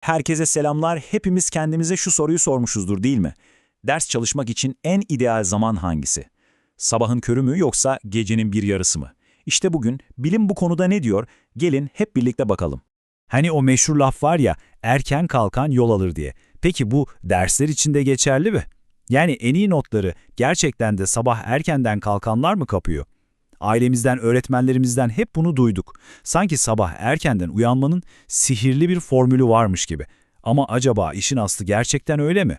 Herkese selamlar. Hepimiz kendimize şu soruyu sormuşuzdur değil mi? Ders çalışmak için en ideal zaman hangisi? Sabahın körü mü yoksa gecenin bir yarısı mı? İşte bugün bilim bu konuda ne diyor? Gelin hep birlikte bakalım. Hani o meşhur laf var ya, erken kalkan yol alır diye. Peki bu dersler için de geçerli mi? Yani en iyi notları gerçekten de sabah erkenden kalkanlar mı kapıyor? Ailemizden, öğretmenlerimizden hep bunu duyduk. Sanki sabah erkenden uyanmanın sihirli bir formülü varmış gibi. Ama acaba işin aslı gerçekten öyle mi?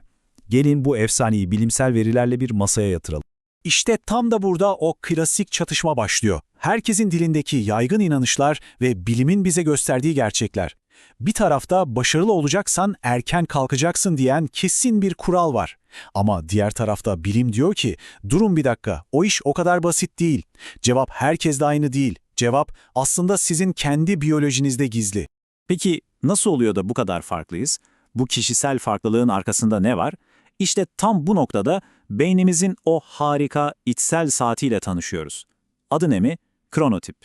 Gelin bu efsaneyi bilimsel verilerle bir masaya yatıralım. İşte tam da burada o klasik çatışma başlıyor. Herkesin dilindeki yaygın inanışlar ve bilimin bize gösterdiği gerçekler. Bir tarafta başarılı olacaksan erken kalkacaksın diyen kesin bir kural var. Ama diğer tarafta bilim diyor ki, durun bir dakika, o iş o kadar basit değil. Cevap herkes de aynı değil. Cevap aslında sizin kendi biyolojinizde gizli. Peki nasıl oluyor da bu kadar farklıyız? Bu kişisel farklılığın arkasında ne var? İşte tam bu noktada beynimizin o harika içsel saatiyle tanışıyoruz. Adı ne mi? Kronotip.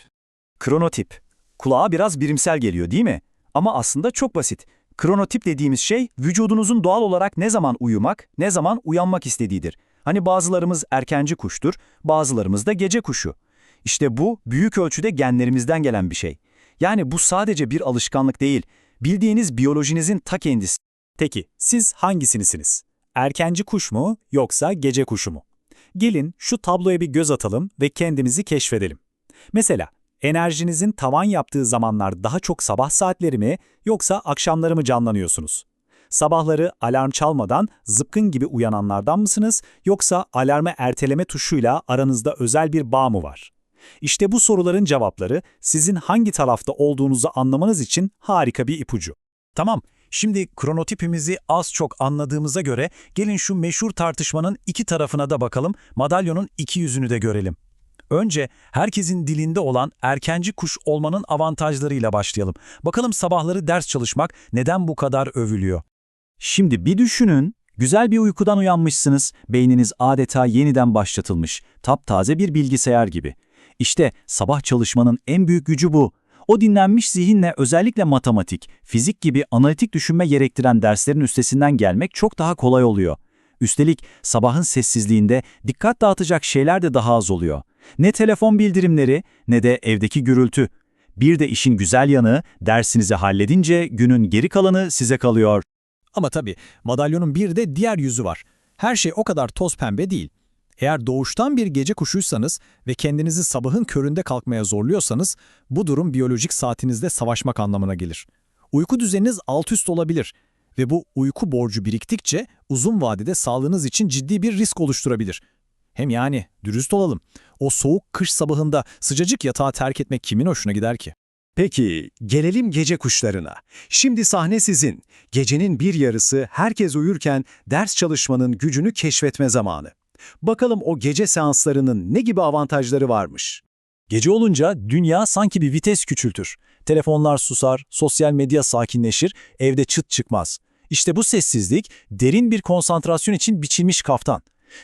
Kronotip. Kulağa biraz birimsel geliyor değil mi? Ama aslında çok basit. Kronotip dediğimiz şey vücudunuzun doğal olarak ne zaman uyumak, ne zaman uyanmak istediğidir. Hani bazılarımız erkenci kuştur, bazılarımız da gece kuşu. İşte bu büyük ölçüde genlerimizden gelen bir şey. Yani bu sadece bir alışkanlık değil, bildiğiniz biyolojinizin ta kendisi. Peki siz hangisinizsiniz? Erkenci kuş mu yoksa gece kuşu mu? Gelin şu tabloya bir göz atalım ve kendimizi keşfedelim. Mesela enerjinizin tavan yaptığı zamanlar daha çok sabah saatleri mi yoksa akşamları mı canlanıyorsunuz? Sabahları alarm çalmadan zıpkın gibi uyananlardan mısınız yoksa alarmı erteleme tuşuyla aranızda özel bir bağ mı var? İşte bu soruların cevapları sizin hangi tarafta olduğunuzu anlamanız için harika bir ipucu. Tamam, şimdi kronotipimizi az çok anladığımıza göre gelin şu meşhur tartışmanın iki tarafına da bakalım, madalyonun iki yüzünü de görelim. Önce herkesin dilinde olan erkenci kuş olmanın avantajlarıyla başlayalım. Bakalım sabahları ders çalışmak neden bu kadar övülüyor? Şimdi bir düşünün, güzel bir uykudan uyanmışsınız, beyniniz adeta yeniden başlatılmış, taptaze bir bilgisayar gibi. İşte sabah çalışmanın en büyük gücü bu. O dinlenmiş zihinle özellikle matematik, fizik gibi analitik düşünme gerektiren derslerin üstesinden gelmek çok daha kolay oluyor. Üstelik sabahın sessizliğinde dikkat dağıtacak şeyler de daha az oluyor. Ne telefon bildirimleri ne de evdeki gürültü. Bir de işin güzel yanı dersinizi halledince günün geri kalanı size kalıyor. Ama tabii madalyonun bir de diğer yüzü var. Her şey o kadar toz pembe değil. Eğer doğuştan bir gece kuşuysanız ve kendinizi sabahın köründe kalkmaya zorluyorsanız bu durum biyolojik saatinizde savaşmak anlamına gelir. Uyku düzeniniz alt üst olabilir ve bu uyku borcu biriktikçe uzun vadede sağlığınız için ciddi bir risk oluşturabilir. Hem yani dürüst olalım, o soğuk kış sabahında sıcacık yatağı terk etmek kimin hoşuna gider ki? Peki, gelelim gece kuşlarına. Şimdi sahne sizin. Gecenin bir yarısı herkes uyurken ders çalışmanın gücünü keşfetme zamanı. Bakalım o gece seanslarının ne gibi avantajları varmış? Gece olunca dünya sanki bir vites küçültür. Telefonlar susar, sosyal medya sakinleşir, evde çıt çıkmaz. İşte bu sessizlik derin bir konsantrasyon için biçilmiş kaftan.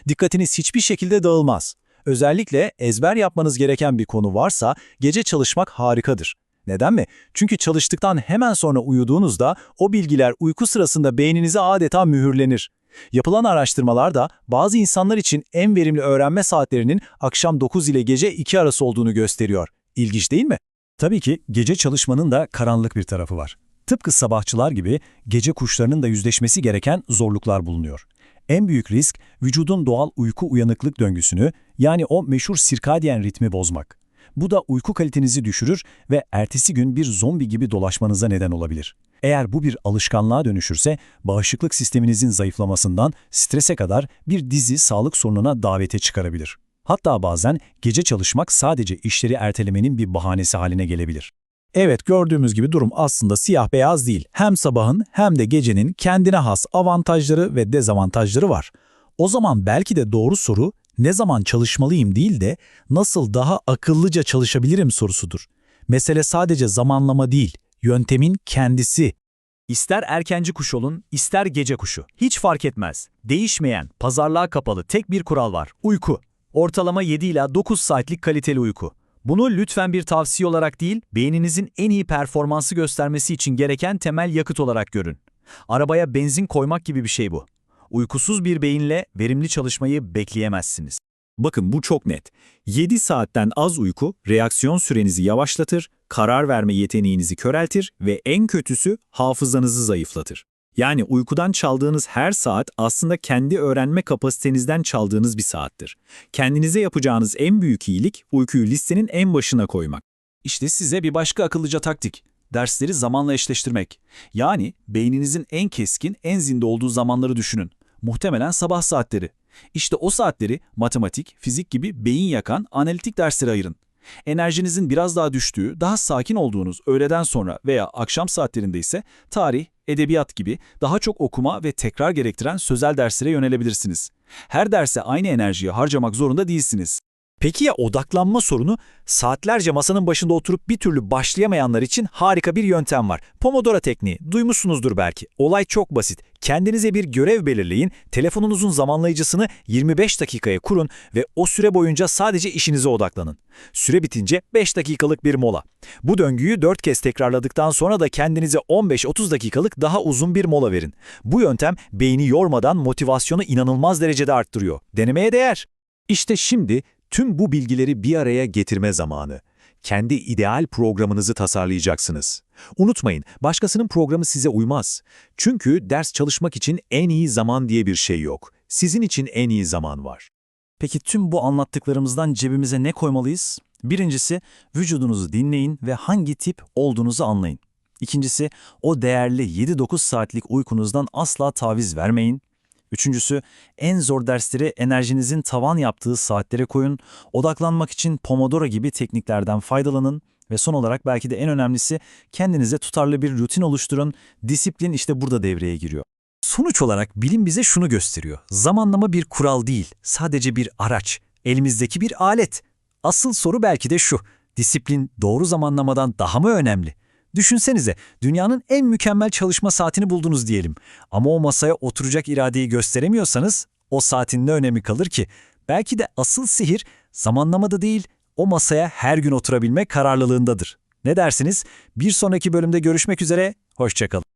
Dikkatiniz hiçbir şekilde dağılmaz. Özellikle ezber yapmanız gereken bir konu varsa gece çalışmak harikadır. Neden mi? Çünkü çalıştıktan hemen sonra uyuduğunuzda o bilgiler uyku sırasında beyninize adeta mühürlenir. Yapılan araştırmalar da bazı insanlar için en verimli öğrenme saatlerinin akşam 9 ile gece 2 arası olduğunu gösteriyor. İlginç değil mi? Tabii ki gece çalışmanın da karanlık bir tarafı var. Tıpkı sabahçılar gibi gece kuşlarının da yüzleşmesi gereken zorluklar bulunuyor. En büyük risk vücudun doğal uyku uyanıklık döngüsünü yani o meşhur sirkadiyen ritmi bozmak. Bu da uyku kalitenizi düşürür ve ertesi gün bir zombi gibi dolaşmanıza neden olabilir. Eğer bu bir alışkanlığa dönüşürse bağışıklık sisteminizin zayıflamasından strese kadar bir dizi sağlık sorununa davete çıkarabilir. Hatta bazen gece çalışmak sadece işleri ertelemenin bir bahanesi haline gelebilir. Evet gördüğümüz gibi durum aslında siyah beyaz değil. Hem sabahın hem de gecenin kendine has avantajları ve dezavantajları var. O zaman belki de doğru soru ne zaman çalışmalıyım değil de nasıl daha akıllıca çalışabilirim sorusudur. Mesele sadece zamanlama değil, yöntemin kendisi. İster erkenci kuş olun, ister gece kuşu. Hiç fark etmez. Değişmeyen, pazarlığa kapalı tek bir kural var. Uyku. Ortalama 7 ila 9 saatlik kaliteli uyku. Bunu lütfen bir tavsiye olarak değil, beyninizin en iyi performansı göstermesi için gereken temel yakıt olarak görün. Arabaya benzin koymak gibi bir şey bu. Uykusuz bir beyinle verimli çalışmayı bekleyemezsiniz. Bakın bu çok net. 7 saatten az uyku reaksiyon sürenizi yavaşlatır, karar verme yeteneğinizi köreltir ve en kötüsü hafızanızı zayıflatır. Yani uykudan çaldığınız her saat aslında kendi öğrenme kapasitenizden çaldığınız bir saattir. Kendinize yapacağınız en büyük iyilik uykuyu listenin en başına koymak. İşte size bir başka akıllıca taktik. Dersleri zamanla eşleştirmek. Yani beyninizin en keskin, en zinde olduğu zamanları düşünün. Muhtemelen sabah saatleri. İşte o saatleri matematik, fizik gibi beyin yakan analitik derslere ayırın. Enerjinizin biraz daha düştüğü, daha sakin olduğunuz öğleden sonra veya akşam saatlerinde ise tarih, edebiyat gibi daha çok okuma ve tekrar gerektiren sözel derslere yönelebilirsiniz. Her derse aynı enerjiyi harcamak zorunda değilsiniz. Peki ya odaklanma sorunu? Saatlerce masanın başında oturup bir türlü başlayamayanlar için harika bir yöntem var. Pomodoro tekniği. Duymuşsunuzdur belki. Olay çok basit. Kendinize bir görev belirleyin, telefonunuzun zamanlayıcısını 25 dakikaya kurun ve o süre boyunca sadece işinize odaklanın. Süre bitince 5 dakikalık bir mola. Bu döngüyü 4 kez tekrarladıktan sonra da kendinize 15-30 dakikalık daha uzun bir mola verin. Bu yöntem beyni yormadan motivasyonu inanılmaz derecede arttırıyor. Denemeye değer. İşte şimdi tüm bu bilgileri bir araya getirme zamanı. Kendi ideal programınızı tasarlayacaksınız. Unutmayın, başkasının programı size uymaz. Çünkü ders çalışmak için en iyi zaman diye bir şey yok. Sizin için en iyi zaman var. Peki tüm bu anlattıklarımızdan cebimize ne koymalıyız? Birincisi, vücudunuzu dinleyin ve hangi tip olduğunuzu anlayın. İkincisi, o değerli 7-9 saatlik uykunuzdan asla taviz vermeyin. Üçüncüsü, en zor dersleri enerjinizin tavan yaptığı saatlere koyun, odaklanmak için Pomodoro gibi tekniklerden faydalanın ve son olarak belki de en önemlisi kendinize tutarlı bir rutin oluşturun. Disiplin işte burada devreye giriyor. Sonuç olarak bilim bize şunu gösteriyor. Zamanlama bir kural değil, sadece bir araç. Elimizdeki bir alet. Asıl soru belki de şu. Disiplin doğru zamanlamadan daha mı önemli? Düşünsenize, dünyanın en mükemmel çalışma saatini buldunuz diyelim. Ama o masaya oturacak iradeyi gösteremiyorsanız o saatin ne önemi kalır ki? Belki de asıl sihir zamanlamada değil, o masaya her gün oturabilme kararlılığındadır. Ne dersiniz? Bir sonraki bölümde görüşmek üzere, hoşçakalın.